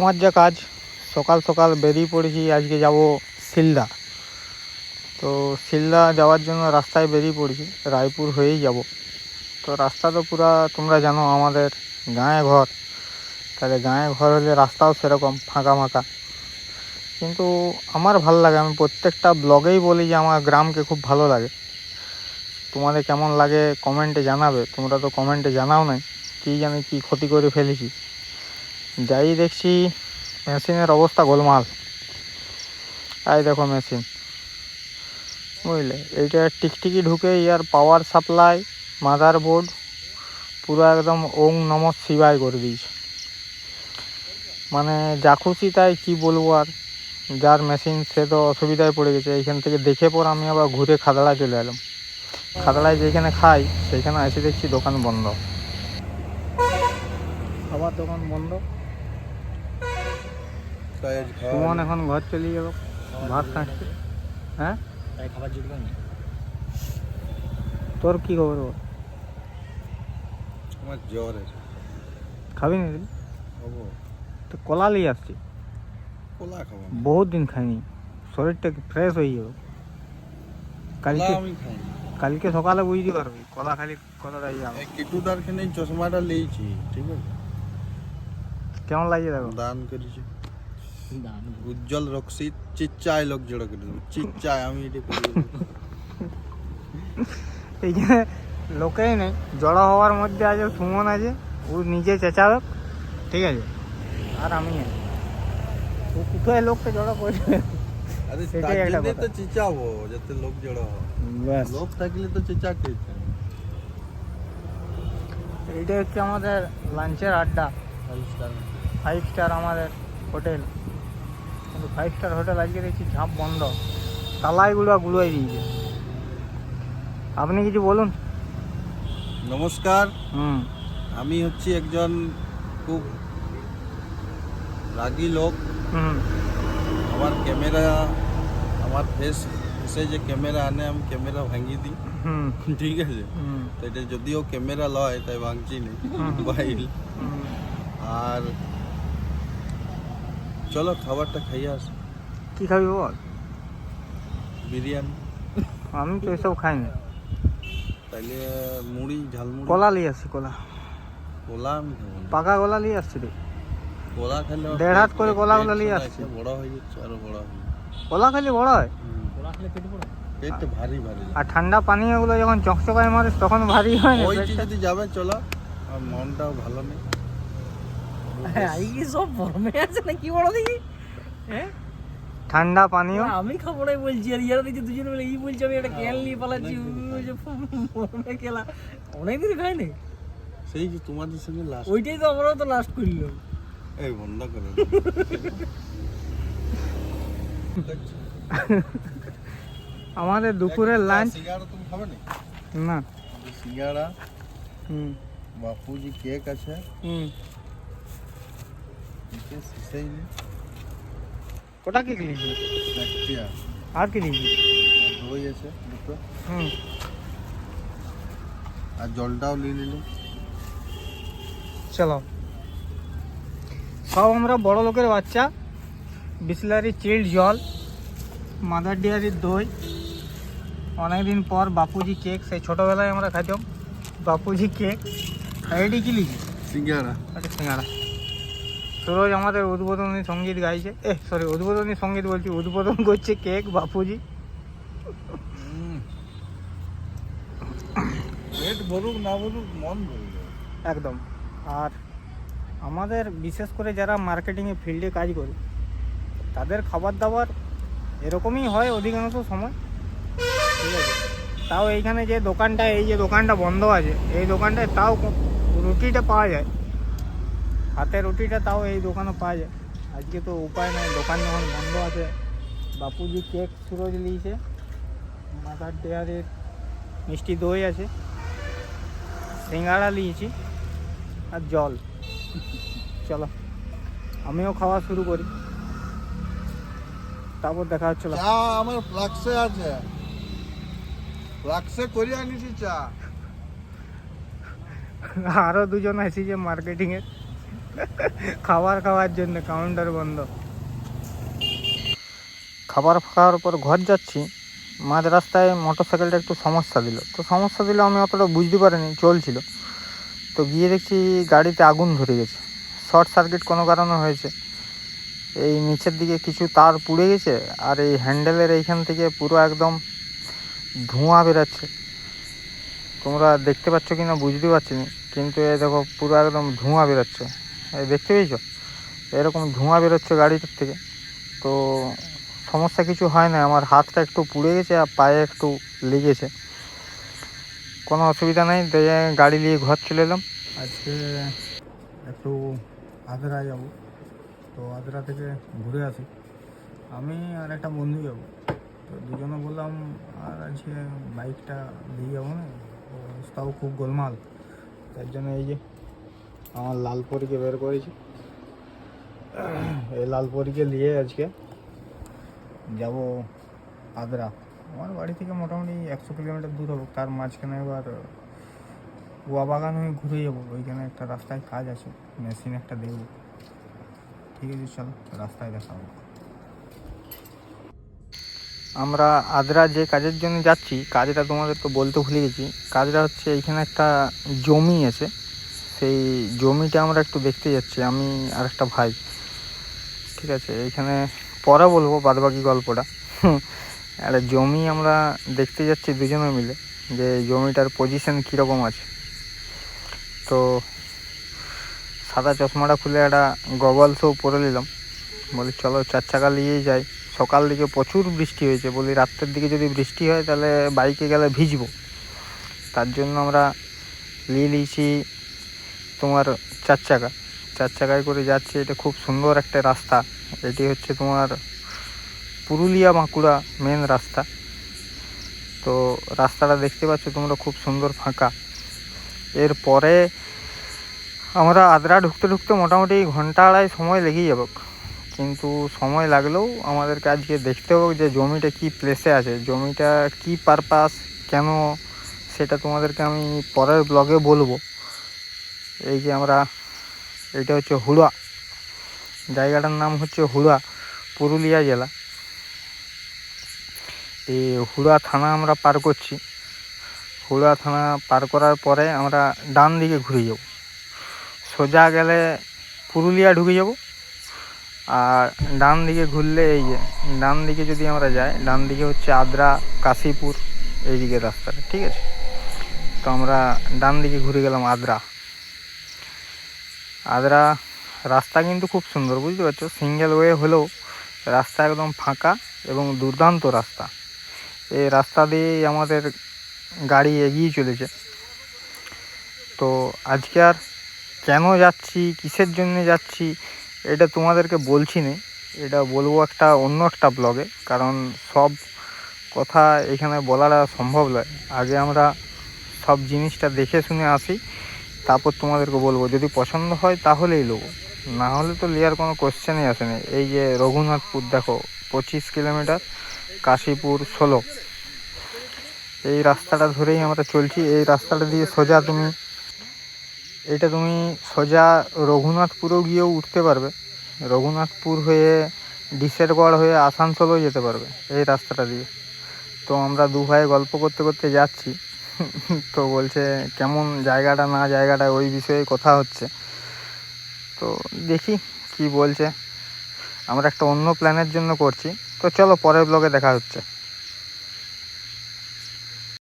আমার যা কাজ, সকাল সকাল বেরিয়ে পড়েছি, আজকে যাব শিলদা তো শিলদা যাওয়ার জন্য রাস্তায় বেরিয়ে পড়েছি, রায়পুর হয়েই যাব। তো রাস্তা তো পুরা তোমরা জানো আমাদের গাঁয়ে ঘর। তাহলে গাঁয়ে ঘর হলে রাস্তাও সেরকম ফাঁকা ফাঁকা। কিন্তু আমার ভালো লাগে, আমি প্রত্যেকটা ব্লগেই বলি যে আমার গ্রামকে খুব ভালো লাগে। তোমাদের কেমন লাগে কমেন্টে জানাবে, তোমরা তো কমেন্টে জানাও নাই, কী জানি কী ক্ষতি করে ফেলেছি। যাই দেখছি, মেশিনের অবস্থা গোলমাল। এই দেখো মেশিন। বুঝলে? এইটা টিকটিকি ঢুকে ইয়ার পাওয়ার সাপ্লাই মাদার বোর্ড পুরো একদম ওং নম শিবায় করে দিয়েছে। মানে যা খুশি তাই কী বলব আর? যার মেশিন সে তো অসুবিধায় পড়ে গেছে। এইখান থেকে দেখে পর আমি আবার ঘুরে খাদড়া চলে এলাম। খাদড়ায় যেখানে খাই সেইখানে এসে দেখছি দোকান বন্ধ। আবার দোকান বন্ধ। সুমন এখন ঘর চলে গেল ভাত খাচ্ছে হ্যাঁ? খাবার জুটবে তোর কি খবর বল? আমার জ্বর খাবি না? তো কলা নিয়ে আসছি। কলা খাব বহুত দিন খাইনি। শরীরটা ফ্রেশ হয়ে যাবে কালকে। কালকে সকালে বুঝতে পারবি কলা খালি কলাটা যাবে এই কিটুটার খানে চশমাটা লিয়েছি ঠিক আছে? কেমন লাগিয়ে দেখো? দান করেছি। উজ্জ্বল রক্সি চিচ্চায় লোক জোড়া করে দেবো। চিচ্চায় আমি এটা করে। এইখানে লোকেই নেই জড়ো হওয়ার মধ্যে আছে সুমন আছে ও নিজে চেঁচাবে ঠিক আছে? আর আমি ও কোথায় লোককে জড়ো করবে? আরে সেটাই একটা তো চিচাবো যাতে লোক জোড়া হয়। লোক থাকলে তো চিচাকে এইটা হচ্ছে আমাদের লাঞ্চের আড্ডা। ফাইভ স্টার আমাদের হোটেল। কিন্তু ফাইভ স্টার হোটেল আজকে দেখছি ঝাঁপ বন্ধ। তালাইগুলো গুলোই দিয়েছে। আপনি কিছু বলুন। নমস্কার। হুম। আমি হচ্ছি একজন খুব রাগী লোক। হুম। আমার ক্যামেরা আমার ফেস ফেসে যে ক্যামেরা আনে আমি ক্যামেরা ভাঙিয়ে দিই। হুম। ঠিক আছে? তো এটা যদিও ক্যামেরা লয় তাই ভাঙছি নি। মোবাইল আর চলো খাবারটা খাইয়ে আস। কি খাবি বল? বিরিয়ানি। আমি তো এসব খাই না। তাইলে মুড়ি ঝালমুড়ি। কলা নিয়ে আসছি কলা। কলা আমি খাব না। পাকা কলা নিয়ে আসছি রে। কলা খেলে আমার দেড় হাত করে পেট কলাগুলো নিয়ে আসছি। বড় হয়ে যাচ্ছে আরও বড় হয়ে যাচ্ছে। কলা খালি বড় হয়? হুম, কলা খেলে পেটে পড়ে? পেটটা ভারী ভারী লাগে। আর ঠান্ডা পানীয়গুলো যখন চকচকায় মারিস তখন ভারী হয় না পেটটা? যদি যাবে চলো। আর মনটাও ভালো নেই। এই সব ফর্মে আছে না কি বড় দেখি? হ্যাঁ? ঠান্ডা পানীয়? আমি খাব না বলছি আর ইয়ারা দেখছি দুজন মিলে এই বলছে আমি একটা ক্যান নিয়ে পালাচ্ছি। ফর্মে খেলা অনেকদিন খাইনি সেই যে তোমাদের সঙ্গে লাস্ট ওইটাই তো আমরাও তো লাস্ট করলাম। এই বন্ধ করে আমাদের দুপুরের লাঞ্চ সিঙ্গাড়া তুমি খাবে না? না। সিঙ্গাড়া হুম। বাপুজি কেক আছে। হুম। এতে শেষেই নেই ওটা কি কিনেছি একটা আর কি নিয়েছি দই আছে দুটো হুম আর জলটাও নিয়ে নিলাম চলো সব আমরা বড় লোকের বাচ্চা বিসলারি চিল্ড জল মাদার ডেয়ারির দই অনেকদিন পর বাপুজি কেক সেই ছোটোবেলায় আমরা খাইতাম বাপুজি কেক আর এটি কি লিখি সিঙ্গাড়া আচ্ছা সিঙ্গাড়া সুরজ আমাদের উদ্বোধনী সংগীত গাইছে। এ সরি উদ্বোধনী সংগীত বলছি উদ্বোধন করছে কেক বাপুজি। পেট ভরুক না ভরুক মন একদম। আর আমাদের বিশেষ করে যারা মার্কেটিংয়ে ফিল্ডে কাজ করে তাদের খাবার দাবার এরকমই হয় অধিকাংশ সময়। ঠিক আছে? তাও এইখানে যে দোকানটা এই যে দোকানটা বন্ধ আছে এই দোকানটায় তাও রুটিটা পাওয়া যায়। হাতে রুটিটা তাও এই দোকানে পাওয়া যায়। আজকে তো উপায় নেই দোকান যখন বন্ধ আছে। বাপুজি কেক সুরজ নিয়েছে মাথার ডেয়ারের মিষ্টি দই আছে। সিঙ্গাড়া নিয়েছি আর জল। চলো আমিও খাওয়া শুরু করি। তারপর দেখা হচ্ছে আমার ফ্লাক্সে আছে। ফ্লাক্সে করে আনিছি চা। আরও দুজন এসেছে মার্কেটিংয়ের খাবার খাওয়ার জন্য কাউন্টার বন্ধ। খাবার খাওয়ার পর ঘর যাচ্ছি মাঝ রাস্তায় মোটর সাইকেলটা একটু সমস্যা দিল। তো সমস্যা দিলে আমি অতটা বুঝতে পারিনি, চলছিল। তো গিয়ে দেখছি গাড়িতে আগুন ধরে গেছে। শর্ট সার্কিট কোনো কারণে হয়েছে। এই নিচের দিকে কিছু তার পুড়ে গেছে আর এই হ্যান্ডেলের এইখান থেকে পুরো একদম ধোঁয়া বেরাচ্ছে। তোমরা দেখতে পাচ্ছ কি না বুঝতে পারছি কিন্তু এ দেখো পুরো একদম ধোঁয়া বেরোচ্ছে। এই দেখতে পেয়েছ? এরকম ধোঁয়া বেরোচ্ছে গাড়িটার থেকে। তো সমস্যা কিছু হয় না, আমার হাতটা একটু পুড়ে গেছে আর পায়ে একটু লেগেছে। কোনো অসুবিধা নেই গাড়ি নিয়ে ঘর চলে এলাম। আজকে একটু আদ্রা যাব। তো আদ্রা থেকে ঘুরে আসি। আমি আর একটা বন্ধু যাব। তো দুজনে বললাম, আর আজকে বাইকটা দিয়ে যাব না? তাও খুব গোলমাল। তার জন্য এই যে আমার লাল পরীকে বের করেছি। এই লালপরিকে নিয়ে আজকে যাব আদ্রা। আমার বাড়ি থেকে মোটামুটি একশো কিলোমিটার দূর হবে। তার মাঝখানে এবার গোয়া বাগান হয়ে ঘুরে যাব। ওইখানে একটা রাস্তায় কাজ আছে। মেশিন একটা দেখব। ঠিক আছে, চলো, রাস্তায় দেখা আমরা আদ্রা যে কাজের জন্য যাচ্ছি, কাজটা তোমাদের তো বলতে ভুলে গেছি। কাজটা হচ্ছে এইখানে একটা জমি আছে। সেই জমিটা আমরা একটু দেখতে যাচ্ছি, আমি আর একটা ভাই। ঠিক আছে এইখানে পরে বলব বাদবাকি গল্পটা। একটা জমি আমরা দেখতে যাচ্ছি দুজনে মিলে, যে জমিটার পজিশন কীরকম আছে। তো সাদা চশমাটা খুলে একটা গগলসও পরে নিলাম, বলি চলো চার চাকা নিয়েই যাই। সকাল দিকে প্রচুর বৃষ্টি হয়েছে, বলি রাত্রের দিকে যদি বৃষ্টি হয় তাহলে বাইকে গেলে ভিজবো। তার জন্য আমরা নিয়ে নিয়েছি তোমার চার চাকা। চার চাকায় করে যাচ্ছে, এটা খুব সুন্দর একটা রাস্তা। এটি হচ্ছে তোমার পুরুলিয়া বাঁকুড়া মেন রাস্তা। তো রাস্তাটা দেখতে পাচ্ছ তোমরা খুব সুন্দর ফাঁকা। এরপরে আমরা আদ্রা ঢুকতে ঢুকতে মোটামুটি ঘণ্টা আড়াই সময় লেগেই যাব। কিন্তু সময় লাগলেও আমাদেরকে আজকে দেখতে হবে যে জমিটা কি প্লেসে আছে। জমিটা কি পারপাস কেন, সেটা তোমাদেরকে আমি পরের ব্লগে বলব। এই যে আমরা, এটা হচ্ছে হুড়া জায়গাটার নাম হচ্ছে হুড়া পুরুলিয়া জেলা। এই হুড়া থানা আমরা পার করছি। হুড়া থানা পার করার পরে আমরা ডান দিকে ঘুরে যাব। সোজা গেলে পুরুলিয়া ঢুকে যাব। আর ডান দিকে ঘুরলে এই যে, ডান দিকে যদি আমরা যাই, ডান দিকে হচ্ছে আদ্রা, কাশীপুর এই দিকের রাস্তাটা, ঠিক আছে? তো আমরা ডান দিকে ঘুরে গেলাম আদ্রা। আদ্রা রাস্তা কিন্তু খুব সুন্দর, বুঝতে পারছ? সিঙ্গেল ওয়ে হলেও রাস্তা একদম ফাঁকা এবং দুর্দান্ত রাস্তা। এই রাস্তা দিয়েই আমাদের গাড়ি এগিয়ে চলেছে। তো আজকে আর কেন যাচ্ছি, কিসের জন্য যাচ্ছি, এটা তোমাদেরকে বলছি না। এটা বলব একটা অন্য একটা ব্লগে, কারণ সব কথা এখানে বলাটা সম্ভব নয়। আগে আমরা সব জিনিসটা দেখে শুনে আসি। তারপর তোমাদেরকে বলব, যদি পছন্দ হয় তাহলেই নেব না হলে তো নেওয়ার কোনো কোশ্চেনই আসে না। এই যে রঘুনাথপুর, দেখো, পঁচিশ কিলোমিটার, কাশীপুর ষোলো। এই রাস্তাটা ধরেই আমরা চলছি। এই রাস্তাটা দিয়ে সোজা তুমি, এটা তুমি সোজা রঘুনাথপুরেও গিয়েও উঠতে পারবে। রঘুনাথপুর হয়ে ডিসেরগড় হয়ে আসানসোলও যেতে পারবে এই রাস্তাটা দিয়ে। তো আমরা দু ভাই গল্প করতে করতে যাচ্ছি। তো বলছে, কেমন জায়গাটা না জায়গাটা ওই বিষয়ে কথা হচ্ছে? তো দেখি কি বলছে। আমরা একটা অন্য প্ল্যানের জন্য করছি। তো চলো পরের ব্লগে দেখা হচ্ছে।